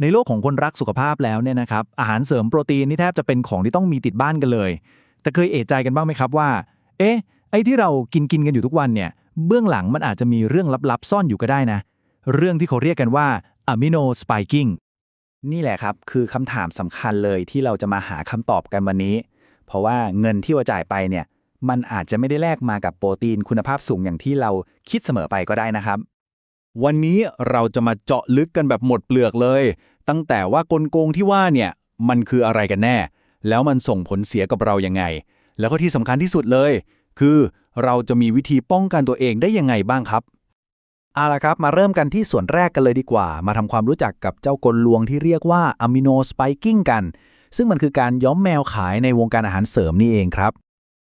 ในโลกของคนรักสุขภาพแล้วเนี่ยนะครับอาหารเสริมโปรตีนนี่แทบจะเป็นของที่ต้องมีติดบ้านกันเลย แต่เคยเอะใจกันบ้างไหมครับว่า เอ๊ะ ไอ้ที่เรากินกินกันอยู่ทุกวันเนี่ยเบื้องหลังมันอาจจะมีเรื่องลับๆ ซ่อนอยู่ก็ได้นะ เรื่องที่เขาเรียกกันว่าอะมิโนสไปกิ้งนี่แหละครับ คือคำถามสำคัญเลยที่เราจะมาหาคำตอบกันวันนี้ เพราะว่าเงินที่เราจ่ายไปเนี่ยมันอาจจะไม่ได้แลกมากับโปรตีนคุณภาพสูงอย่างที่เราคิดเสมอไปก็ได้นะครับ วันนี้เราจะมาเจาะลึกกันแบบหมดเปลือกเลย ตั้งแต่ว่ากลโกงที่ว่าเนี่ย มันคืออะไรกันแน่ แล้วมันส่งผลเสียกับเรายังไง แล้วก็ที่สำคัญที่สุดเลย คือเราจะมีวิธีป้องกันตัวเองได้ยังไงบ้างครับเอาละครับ มาเริ่มกันที่ส่วนแรกกันเลยดีกว่า มาทำความรู้จักกับเจ้ากลลวงที่เรียกว่าอะมิโนสไปกิ้งกัน ซึ่งมันคือการย้อมแมวขายในวงการอาหารเสริมนี่เองครับ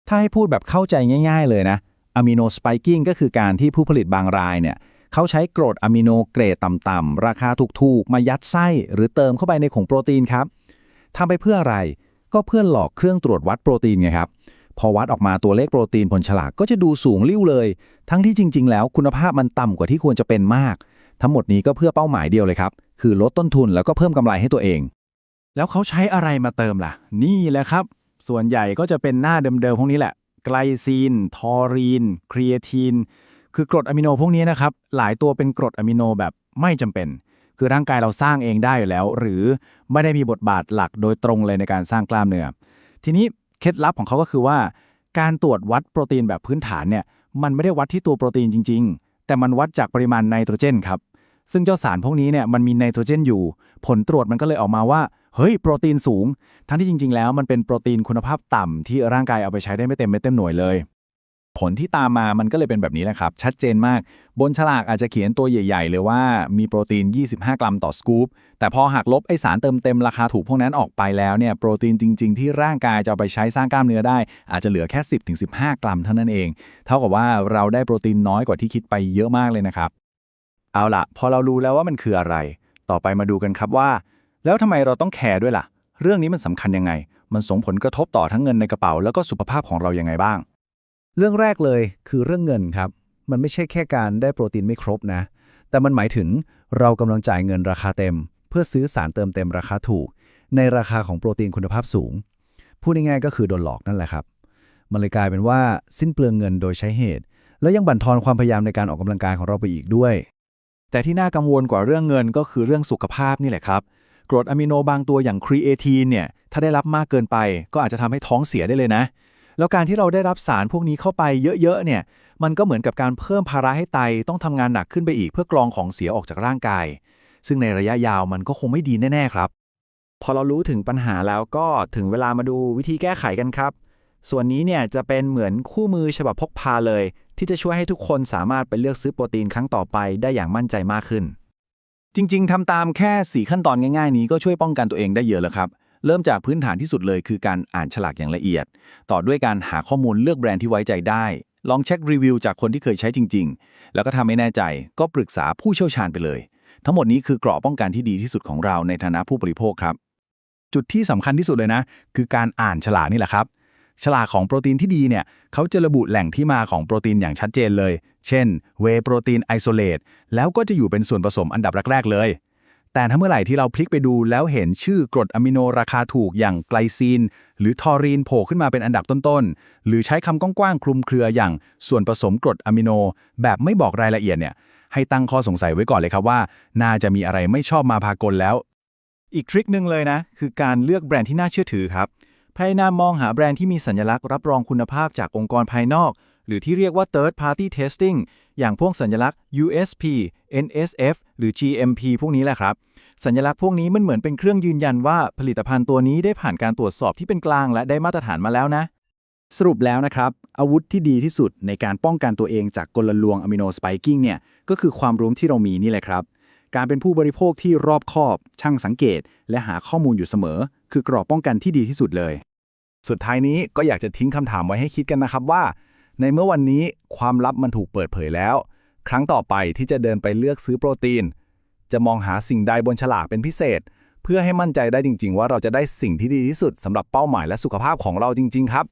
ถ้าให้พูดแบบเข้าใจง่าย ๆ เลยนะอะมิโนสไปกิ้งก็คือการที่ผู้ผลิตบางรายเนี่ย เขาใช้กรดอะมิโนเกรดต่ำๆราคาถูกๆ มายัดไส้หรือเติมเข้าไปในของโปรตีนครับทำไปเพื่ออะไรก็เพื่อหลอกเครื่องตรวจวัดโปรตีนไงครับ พอวัดออกมาตัวเลขโปรตีนบนฉลากก็จะดูสูงลิ่วเลย ทั้งที่จริง ๆ แล้วคุณภาพมันต่ำกว่าที่ควรจะเป็นมาก ทั้งหมดนี้ก็เพื่อเป้าหมายเดียวเลยครับ คือลดต้นทุนแล้วก็เพิ่มกำไรให้ตัวเอง แล้วเขาใช้อะไรมาเติมล่ะ นี่แหละครับ ส่วนใหญ่ก็จะเป็นหน้าเดิมๆพวกนี้แหละ ไกลซีน ทอรีน ครีเอทีน คือกรดอะมิโนพวกนี้นะครับ หลายตัวเป็นกรดอะมิโนแบบไม่จำเป็น คือร่างกายเราสร้างเองได้อยู่แล้ว หรือไม่ได้มีบทบาทหลักโดยตรงเลยในการสร้างกล้ามเนื้อ ทีนี้เคล็ดลับของเขาก็คือว่า การตรวจวัดโปรตีนแบบพื้นฐานเนี่ยมันไม่ได้วัดที่ตัวโปรตีนจริง ๆ แต่มันวัดจากปริมาณไนโตรเจนครับ ซึ่งเจ้าสารพวกนี้เนี่ยมันมีไนโตรเจนอยู่ ผลตรวจมันก็เลยออกมาว่า เฮ้ย โปรตีนสูง ทั้งที่จริง ๆ แล้วมันเป็นโปรตีนคุณภาพต่ำที่ร่างกายเอาไปใช้ได้ไม่เต็มไม่เต็มหน่วยเลย ผลที่ตามมามันก็เลยเป็นแบบนี้แหละครับ ชัดเจนมาก บนฉลากอาจจะเขียนตัวใหญ่ ๆ เลยว่ามีโปรตีน 25 กรัมต่อสกู๊ป แต่พอหักลบไอสารเติมเต็มราคาถูกพวกนั้นออกไปแล้วเนี่ย โปรตีนจริง ๆ ที่ร่างกายจะเอาไปใช้สร้างกล้ามเนื้อได้ อาจจะเหลือแค่ 10-15 กรัมเท่านั้นเอง เท่ากับว่าเราได้โปรตีนน้อยกว่าที่คิดไปเยอะมากเลยนะครับ เอาละพอเรารู้แล้วว่ามันคืออะไร ต่อไปมาดูกันครับว่า แล้วทำไมเราต้องแคร์ด้วยล่ะ เรื่องนี้มันสำคัญยังไง มันส่งผลกระทบต่อทั้งเงินในกระเป๋า แล้วก็สุขภาพของเรายังไงบ้าง เรื่องแรกเลยคือเรื่องเงินครับ มันไม่ใช่แค่การได้โปรตีนไม่ครบนะ แต่มันหมายถึงเรากำลังจ่ายเงินราคาเต็ม เพื่อซื้อสารเติมเต็มราคาถูก ในราคาของโปรตีนคุณภาพสูง พูดง่ายๆก็คือโดนหลอกนั่นแหละครับ มันเลยกลายเป็นว่าสิ้นเปลืองเงินโดยใช้เหตุ แล้วยังบั่นทอนความพยายามในการออกกำลังกายของเราไปอีกด้วย แต่ที่น่ากังวลกว่าเรื่องเงินก็คือเรื่องสุขภาพนี่แหละครับกรดอะมิโนบางตัวอย่างครีเอทีนเนี่ยถ้าได้รับมากเกินไป ก็อาจจะทำให้ท้องเสียได้เลยนะ แล้วการที่เราได้รับสารพวกนี้เข้าไปเยอะๆเนี่ย มันก็เหมือนกับการเพิ่มภาระให้ไตต้องทำงานหนักขึ้นไปอีกเพื่อกรองของเสียออกจากร่างกาย ซึ่งในระยะยาวมันก็คงไม่ดีแน่ๆครับ พอเรารู้ถึงปัญหาแล้วก็ถึงเวลามาดูวิธีแก้ไขกันครับ ส่วนนี้เนี่ยจะเป็นเหมือนคู่มือฉบับพกพาเลย ที่จะช่วยให้ทุกคนสามารถไปเลือกซื้อโปรตีนครั้งต่อไปได้อย่างมั่นใจมากขึ้น จริง ๆทำตามแค่ 4 ขั้นตอนง่าย ๆ นี้ก็ช่วยป้องกันตัวเองได้เยอะแล้วครับ เริ่มจากพื้นฐานที่สุดเลยคือการอ่านฉลากอย่างละเอียด ต่อด้วยการหาข้อมูลเลือกแบรนด์ที่ไว้ใจได้ ลองเช็ครีวิวจากคนที่เคยใช้จริง ๆ แล้วก็ทำไม่แน่ใจก็ปรึกษาผู้เชี่ยวชาญไปเลย ทั้งหมดนี้คือเกราะป้องกันที่ดีที่สุดของเราในฐานะผู้บริโภคครับจุดที่สำคัญที่สุดเลยนะ คือการอ่านฉลากนี่แหละครับ ฉลากของโปรตีนที่ดีเนี่ยเขาจะระบุแหล่งที่มาของโปรตีนอย่างชัดเจนเลย เช่นเวโปรตีนไอโซเลตแล้วก็จะอยู่เป็นส่วนผสมอันดับแรก ๆ เลย แต่ถ้าเมื่อไหร่ที่เราพลิกไปดูแล้วเห็นชื่อกรดอะมิโนราคาถูกอย่างไกลซีน หรือทอรีนโผล่ขึ้นมาเป็นอันดับต้นๆ หรือใช้คำกว้างๆคลุมเครืออย่างส่วนผสมกรดอะมิโน แบบไม่บอกรายละเอียดเนี่ยให้ตั้งข้อสงสัยไว้ก่อนเลยครับว่า น่าจะมีอะไรไม่ชอบมาพากลแล้ว อีกทริคหนึ่งเลยนะ คือการเลือกแบรนด์ที่น่าเชื่อถือครับพยายามมองหาแบรนด์ที่มีสัญลักษณ์รับรองคุณภาพจากองค์กรภายนอก หรือที่เรียกว่า third party testing อย่างพวกสัญลักษณ์ USP NSF หรือ GMP พวกนี้แหละครับ สัญลักษณ์พวกนี้มันเหมือนเป็นเครื่องยืนยันว่าผลิตภัณฑ์ตัวนี้ได้ผ่านการตรวจสอบที่เป็นกลางและได้มาตรฐานมาแล้วนะ สรุปแล้วนะครับ อาวุธที่ดีที่สุดในการป้องกันตัวเองจากกลลวงอะมิโนสไปกิ้งเนี่ยก็คือความรู้ที่เรามีนี่แหละครับการเป็นผู้บริโภคที่รอบคอบ ช่างสังเกต และหาข้อมูลอยู่เสมอ คือกรอบป้องกันที่ดีที่สุดเลย สุดท้ายนี้ก็อยากจะทิ้งคำถามไว้ให้คิดกันนะครับว่า ในเมื่อวันนี้ความลับมันถูกเปิดเผยแล้ว ครั้งต่อไปที่จะเดินไปเลือกซื้อโปรตีน จะมองหาสิ่งใดบนฉลากเป็นพิเศษ เพื่อให้มั่นใจได้จริง ๆ ว่าเราจะได้สิ่งที่ดีที่สุดสำหรับเป้าหมายและสุขภาพของเราจริง ๆ ครับ